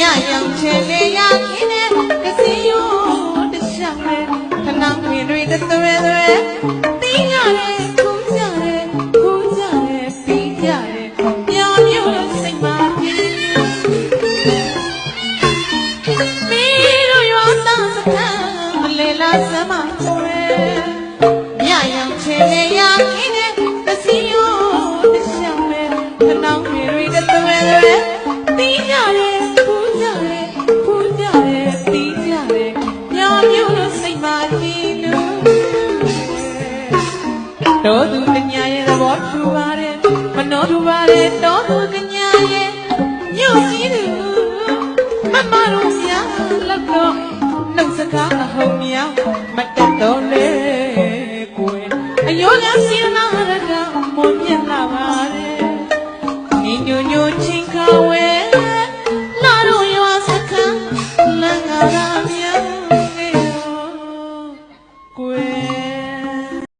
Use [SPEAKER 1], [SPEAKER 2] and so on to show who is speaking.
[SPEAKER 1] ညရောင်ချေလေရခင်းတဲ့ကစီယိုတရှမ်းနဲ့ခဏငွေတွေတသွဲသွဲတင်းရတယ်ခုံးကြတယ်ခူးကြတယ်ပြီးကြတယ်ပျော်ပြုတ်လို့စိတ်မှာမင်းတို့ရောသားစကားမလဲလားစမ်းမ တော်သူကညာရဲ့သဘောထူပါတယ်မနှောထူပါတယ်တော်သူကညာရဲ့ညို့ကြီးသူမမတို့များလောက်တော့နှုတ်စကားအဟုန်များမတတ်တော့လေကိုယ်အယိုးများစင်နာရကမွန်မြတ်လာပါတယ်ငင်းညို့ညို့ချင်းခဝဲလာတို့ရွာစခန်းလန်ငါရမြဲကိုယ်